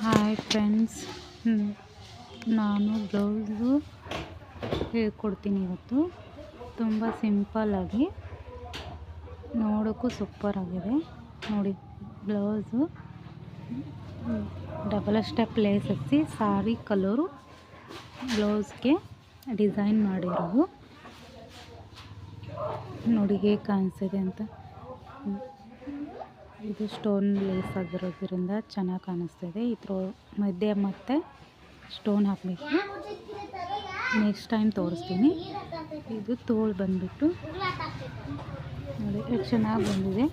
Hi friends ನಾನು blouse ಹೇಳ್ಕೊಡ್ತೀನಿ ಇವತ್ತು. ತುಂಬ ಸಿಂಪಲ್ಲಾಗಿ ನೋಡೋಕ್ಕೂ ಸೂಪರಾಗಿದೆ ನೋಡಿ, ಬ್ಲೌಸು. ಡಬಲ್ ಸ್ಟೆಪ್ ಲೇಸ್ ಹಚ್ಚಿ ಸಾರಿ ಕಲರು ಬ್ಲೌಸ್ಗೆ ಡಿಸೈನ್ ಮಾಡಿರೋದು. ನೋಡಿ, ಹೇಗೆ ಕಾಣಿಸ್ತಿದೆ ಅಂತ. ಇದು ಸ್ಟೋನ್ ಲೇಸ್ ಆಗಿರೋದ್ರಿಂದ ಚೆನ್ನಾಗಿ ಕಾಣಿಸ್ತಿದೆ. ಇದ್ರ ಮಧ್ಯೆ ಮತ್ತೆ ಸ್ಟೋನ್ ಹಾಕಬೇಕು. ನೆಕ್ಸ್ಟ್ ಟೈಮ್ ತೋರಿಸ್ತೀನಿ. ಇದು ತೋಳು ಬಂದುಬಿಟ್ಟು ನೋಡಿ ಚೆನ್ನಾಗಿ ಬಂದಿದೆ.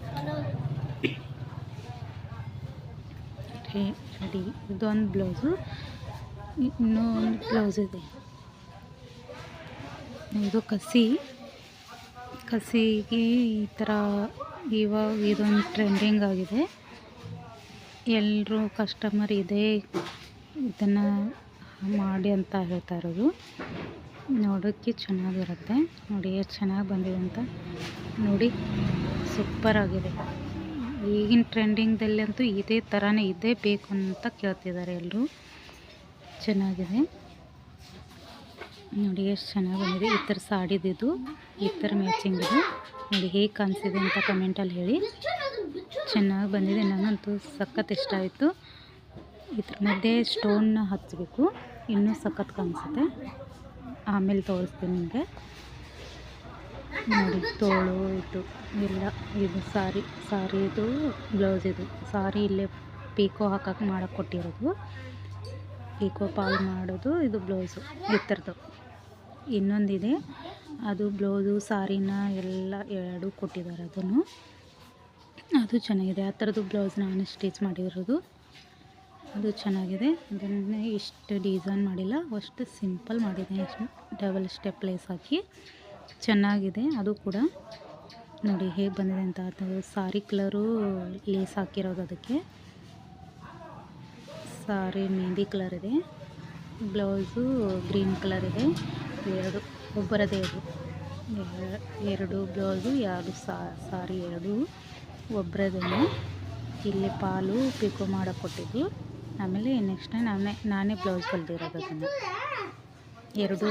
ರೆಡಿ. ಇದೊಂದು ಬ್ಲೌಸು ಇನ್ನೂ ಒಂದು ಬ್ಲೌಸ್ ಇದೆ. ಇದು ಕಸಿ. ಕಸಿಗೆ ಈ ಥರ ಇವಾಗ ಇದೊಂದು ಟ್ರೆಂಡಿಂಗ್ ಆಗಿದೆ. ಎಲ್ಲರೂ ಕಸ್ಟಮರ್ ಇದೇ ಇದನ್ನು ಮಾಡಿ ಅಂತ ಹೇಳ್ತಾ ಇರೋದು. ನೋಡೋಕ್ಕೆ ಚೆನ್ನಾಗಿರುತ್ತೆ. ನೋಡಿ ಎಷ್ಟು ಚೆನ್ನಾಗಿ ಬಂದಿದೆ ಅಂತ. ನೋಡಿ ಸೂಪರ್ ಆಗಿದೆ. ಈಗಿನ ಟ್ರೆಂಡಿಂಗ್ದಲ್ಲಂತೂ ಇದೇ ಥರನೇ ಇದೇ ಬೇಕು ಅಂತ ಕೇಳ್ತಿದ್ದಾರೆ ಎಲ್ಲರೂ ಚೆನ್ನಾಗಿದೆ. ನೋಡಿ ಎಷ್ಟು ಚೆನ್ನಾಗಿ ಬಂದಿದೆ. ಈ ಥರ ಸಾಡಿದಿದ್ದು ಈ ಥರ ಮ್ಯಾಚಿಂಗ್ ಇದೆ ನೋಡಿ ಹೇಗೆ ಕಾಣಿಸಿದೆ ಅಂತ ಕಮೆಂಟಲ್ಲಿ ಹೇಳಿ. ಚೆನ್ನಾಗಿ ಬಂದಿದೆ. ನನಗಂತೂ ಸಖತ್ ಇಷ್ಟ ಆಯಿತು. ಇದ್ರ ಮಧ್ಯೆ ಸ್ಟೋನ್ನ ಹಚ್ಚಬೇಕು ಇನ್ನೂ ಸಖತ್ ಕಾಣಿಸುತ್ತೆ. ಆಮೇಲೆ ತೋರಿಸ್ತೀನಿ ನಿಮಗೆ. ನೋಡಿ, ತೋಳು ಇದು, ಎಲ್ಲ, ಇದು ಸಾರಿ ಸಾರಿ ಇದು ಬ್ಲೌಸ್ ಇದು. ಸಾರಿ ಇಲ್ಲೇ ಪೀಕೋ ಹಾಕಕ್ಕೆ ಮಾಡೋಕೆ ಕೊಟ್ಟಿರೋದು. ಪೀಕೋ ಪಾಲ್ ಮಾಡೋದು, ಇದು ಬ್ಲೌಸು ಈ ಇನ್ನೊಂದಿದೆ. ಅದು ಬ್ಲೌಸು, ಸಾರಿನ ಎಲ್ಲ ಎರಡು ಕೊಟ್ಟಿದ್ದಾರೆ ಅದನ್ನು. ಅದು ಚೆನ್ನಾಗಿದೆ. ಆ ಥರದ್ದು ಬ್ಲೌಸ್ ನಾನು ಸ್ಟಿಚ್ ಮಾಡಿರೋದು. ಅದು ಚೆನ್ನಾಗಿದೆ. ಅದನ್ನೇ ಇಷ್ಟು ಡಿಸೈನ್ ಮಾಡಿಲ್ಲ. ಅಷ್ಟು ಸಿಂಪಲ್ ಮಾಡಿದೆ ಡಬಲ್ ಸ್ಟೆಪ್ ಲೇಸ್ ಹಾಕಿ. ಚೆನ್ನಾಗಿದೆ. ಅದು ಕೂಡ. ನೋಡಿ, ಹೇಗೆ ಬಂದಿದೆ ಅಂತ. ಅದು ಸಾರಿ ಕಲರು ಲೇಸ್ ಹಾಕಿರೋದು ಅದಕ್ಕೆ. ಸಾರಿ ಮೆಹಂದಿ ಕಲರ್ ಇದೆ. ಬ್ಲೌಸು ಗ್ರೀನ್ ಕಲರ್ ಇದೆ. ಎರಡು ಒಬ್ಬರದೇ ಎರಡು ಬ್ಲೌಸು ಎರಡು ಸಾರಿ ಎರಡು. ಒಬ್ಬರದೇ ಇಲ್ಲಿ ಪಾಲು ಪಿಕೋ ಮಾಡೋಕೆ ಕೊಟ್ಟಿದ್ದು ಆಮೇಲೆ ನೆಕ್ಸ್ಟ್ ನಾನೇ ನಾನೇ ಬ್ಲೌಸ್ ಹೊಲ್ದಿರೋದು ಅದನ್ನು. ಎರಡು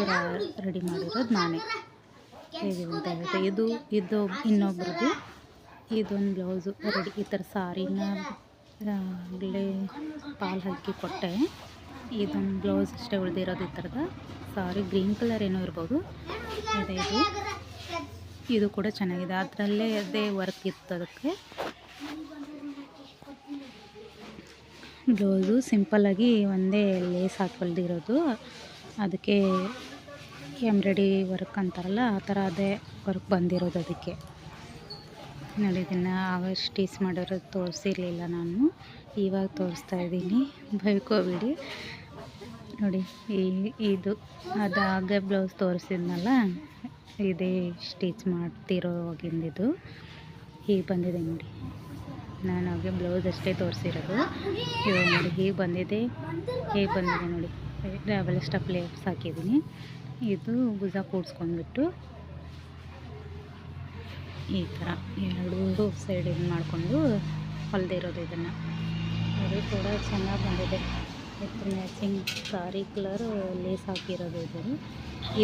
ರೆಡಿ ಮಾಡಿರೋದು ನಾನೇ. ಹೇಗೆ ಇದು ಇದು ಇನ್ನೊಬ್ರದ್ದು ಇದೊಂದು ಬ್ಲೌಸು ರೆಡಿ. ಈ ಥರ ಸಾರಿನ ಪಾಲು ಹಾಕಿ ಕೊಟ್ಟೆ. ಇದೊಂದು ಬ್ಲೌಸ್ ಅಷ್ಟೇ ಉಳಿದಿರೋದು ಈ ಥರದ. ಸಾರಿ ಗ್ರೀನ್ ಕಲರ್ ಏನೋ ಇರ್ಬೋದು. ಅದೇ ಇದು. ಇದು ಕೂಡ ಚೆನ್ನಾಗಿದೆ. ಅದರಲ್ಲೇ ಅದೇ ವರ್ಕ್ ಇತ್ತು ಅದಕ್ಕೆ. ಬ್ಲೌಸು ಸಿಂಪಲ್ಲಾಗಿ ಒಂದೇ ಲೇಸ್ ಹಾಕೊಳ್ದಿರೋದು ಅದಕ್ಕೆ ಎಂಬ್ರಾಯ್ಡಿ ವರ್ಕ್ ಅಂತಾರಲ್ಲ, ಆ ಥರ ಅದೇ ವರ್ಕ್ ಬಂದಿರೋದು ಅದಕ್ಕೆ. ನೋಡಿ, ಇದನ್ನು ಆಗ ಸ್ಟೀಚ್ ಮಾಡಿರೋದು ತೋರಿಸಿರಲಿಲ್ಲ ನಾನು. ಇವಾಗ ತೋರಿಸ್ತಾ ಇದ್ದೀನಿ. ಬೈಕೋಬೇಡಿ ನೋಡಿ, ಈ, ಇದು, ಅದು ಬ್ಲೌಸ್ ತೋರಿಸಿದ್ನಲ್ಲ, ಇದೇ ಸ್ಟಿಚ್ ಮಾಡ್ತಿರೋವಾಗಿಂದಿದು ಹೀಗೆ ಬಂದಿದೆ ನೋಡಿ. ನಾನು ಹಾಗೆ ಬ್ಲೌಸ್ ಅಷ್ಟೇ ತೋರಿಸಿರೋದು. ಇವಾಗ ನೋಡಿ, ಹೀಗೆ ಬಂದಿದೆ. ಹೇಗೆ ಬಂದಿದೆ ನೋಡಿ. ಡಬಲ್ ಸ್ಟಪ್ ಲೇಪ್ಸ್ ಹಾಕಿದ್ದೀನಿ. ಇದು ಭುಜ ಕೂಡಿಸ್ಕೊಂಡ್ಬಿಟ್ಟು ಈ ಥರ ಎರಡು ಸೈಡ್ ಇದು ಮಾಡಿಕೊಂಡು ಹೊಲ್ದಿರೋದು ಇದನ್ನು. ಅದು ಕೂಡ ಚೆನ್ನಾಗಿ ಬಂದಿದೆ. With matching sari colour lace ಹಾಕಿರೋದು ಇದು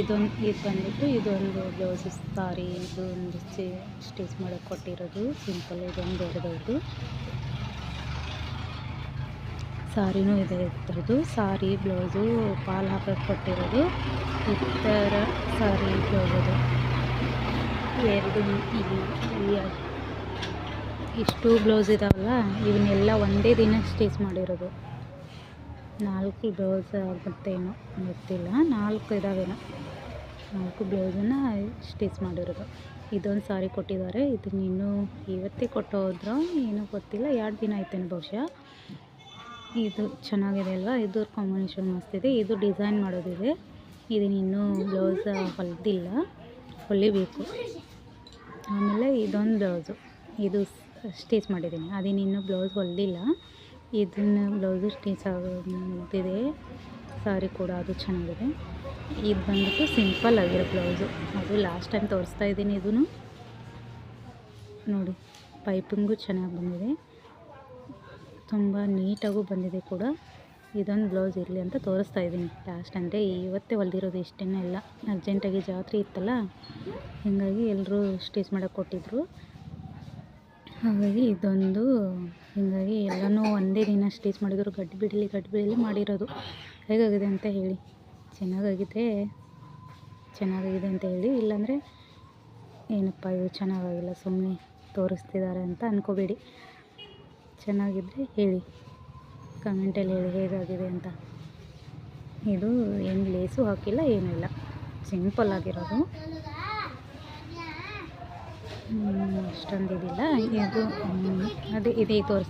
ಇದೊಂದು ಇದು ಬಂದುಬಿಟ್ಟು ಇದೊಂದು ಬ್ಲೌಸ್ ಸಾರಿ ಒಂದು ಸ್ಟಿಚ್ ಮಾಡೋಕ್ಕೆ ಕೊಟ್ಟಿರೋದು. ಸಿಂಪಲ್ ಇದೊಂದು ಎರಡದು ಸಾರಿನೂ ಇದೆ ಇದ್ರದ್ದು. ಸಾರಿ, ಬ್ಲೌಸು, ಪಾಲ್ ಹಾಕೋಕ್ಕೆ ಕೊಟ್ಟಿರೋದು. ಥರ ಸಾರಿ, ಬ್ಲೌಸ್ ಅದು ಎರಡು ಇಷ್ಟು ಬ್ಲೌಸ್ ಇದಾವಲ್ಲ, ಇವನ್ನೆಲ್ಲ ಒಂದೇ ದಿನ ಸ್ಟಿಚ್ ಮಾಡಿರೋದು. ನಾಲ್ಕು ಬ್ಲೌಸ್ ಆಗುತ್ತೇನೋ ಗೊತ್ತಿಲ್ಲ. ನಾಲ್ಕು ಇದ್ದಾವೇನೋ ನಾಲ್ಕು ಬ್ಲೌಸನ್ನು ಸ್ಟಿಚ್ ಮಾಡಿರೋದು. ಇದೊಂದು ಸಾರಿ ಕೊಟ್ಟಿದ್ದಾರೆ. ಇದನ್ನ ಇನ್ನೂ ಇವತ್ತೇ ಕೊಟ್ಟು ಹೋದ್ರು ಏನೂ ಗೊತ್ತಿಲ್ಲ. ಎರಡು ದಿನ ಆಯ್ತೇನೆ ಬಹುಶಃ. ಇದು ಚೆನ್ನಾಗಿದೆ ಅಲ್ವಾ? ಇದು ಕಾಂಬಿನೇಷನ್ ಮಸ್ತಿದೆ ಇದು. ಡಿಸೈನ್ ಮಾಡೋದಿದೆ ಇದನ್ನ ಇನ್ನೂ ಬ್ಲೌಸ್ ಹೊಲಿದಿಲ್ಲ. ಹೊಲಿಬೇಕು ಆಮೇಲೆ ಇದೊಂದು ಬ್ಲೌಸು. ಇದು ಸ್ಟಿಚ್ ಮಾಡಿದ್ದೀನಿ. ಅದೇನು ಇನ್ನೂ ಬ್ಲೌಸ್ ಹೊಲಿದಿಲ್ಲ. ಇದನ್ನು ಬ್ಲೌಸು ಸ್ಟಿಚ್ ಆಗಿದೆ ಸಾರಿ ಕೂಡ ಅದು ಚೆನ್ನಾಗಿದೆ. ಇದು ಬಂದ್ಬಿಟ್ಟು ಸಿಂಪಲ್ ಆಗಿರೋ ಬ್ಲೌಸು. ಅದು ಲಾಸ್ಟ್ ಟೈಮ್ ತೋರಿಸ್ತಾ ಇದ್ದೀನಿ ಇದೂ ನೋಡಿ, ಪೈಪಿಂಗು ಚೆನ್ನಾಗಿ ಬಂದಿದೆ. ತುಂಬ ನೀಟಾಗೂ ಬಂದಿದೆ ಕೂಡ. ಇದೊಂದು ಬ್ಲೌಸ್ ಇರಲಿ ಅಂತ ತೋರಿಸ್ತಾ ಇದ್ದೀನಿ. ಲಾಸ್ಟ್ ಅಂದರೆ ಇವತ್ತೇ ಹೊಲ್ದಿರೋದು ಇಷ್ಟೇನೆ ಇಲ್ಲ ಅರ್ಜೆಂಟಾಗಿ ಜಾತ್ರೆ ಇತ್ತಲ್ಲ, ಹೀಗಾಗಿ ಎಲ್ಲರೂ ಸ್ಟಿಚ್ ಮಾಡೋಕೆ ಕೊಟ್ಟಿದ್ದರು ಹಾಗಾಗಿ ಇದೊಂದು, ಹೀಗಾಗಿ ಎಲ್ಲನೂ ಒಂದೇ ದಿನ ಸ್ಟಿಚ್ ಮಾಡಿದ್ರು ಗಟ್ಟಿ ಬಿಡಲಿ ಗಟ್ಟಿ ಬಿಡಲಿ ಮಾಡಿರೋದು. ಹೇಗಾಗಿದೆ ಅಂತ ಹೇಳಿ. ಚೆನ್ನಾಗಾಗಿದೆ ಚೆನ್ನಾಗಾಗಿದೆ ಅಂತ ಹೇಳಿ. ಇಲ್ಲಾಂದರೆ, ಏನಪ್ಪ ಇದು ಚೆನ್ನಾಗಾಗಿಲ್ಲ ಸುಮ್ಮನೆ ತೋರಿಸ್ತಿದ್ದಾರೆ ಅಂತ ಅಂದ್ಕೋಬೇಡಿ ಚೆನ್ನಾಗಿದ್ದರೆ ಹೇಳಿ. ಕಮೆಂಟಲ್ಲಿ ಹೇಳಿ ಹೇಗಾಗಿದೆ ಅಂತ. ಇದು ಏನು ಲೇಸು ಹಾಕಿಲ್ಲ, ಏನೂ ಇಲ್ಲ. ಸಿಂಪಲ್ ಆಗಿರೋದು. ಅಷ್ಟೊಂದು ಇದಿಲ್ಲ. ಇದು ಅದೇ ಇದೇ ತೋರಿಸ್ತೀನಿ.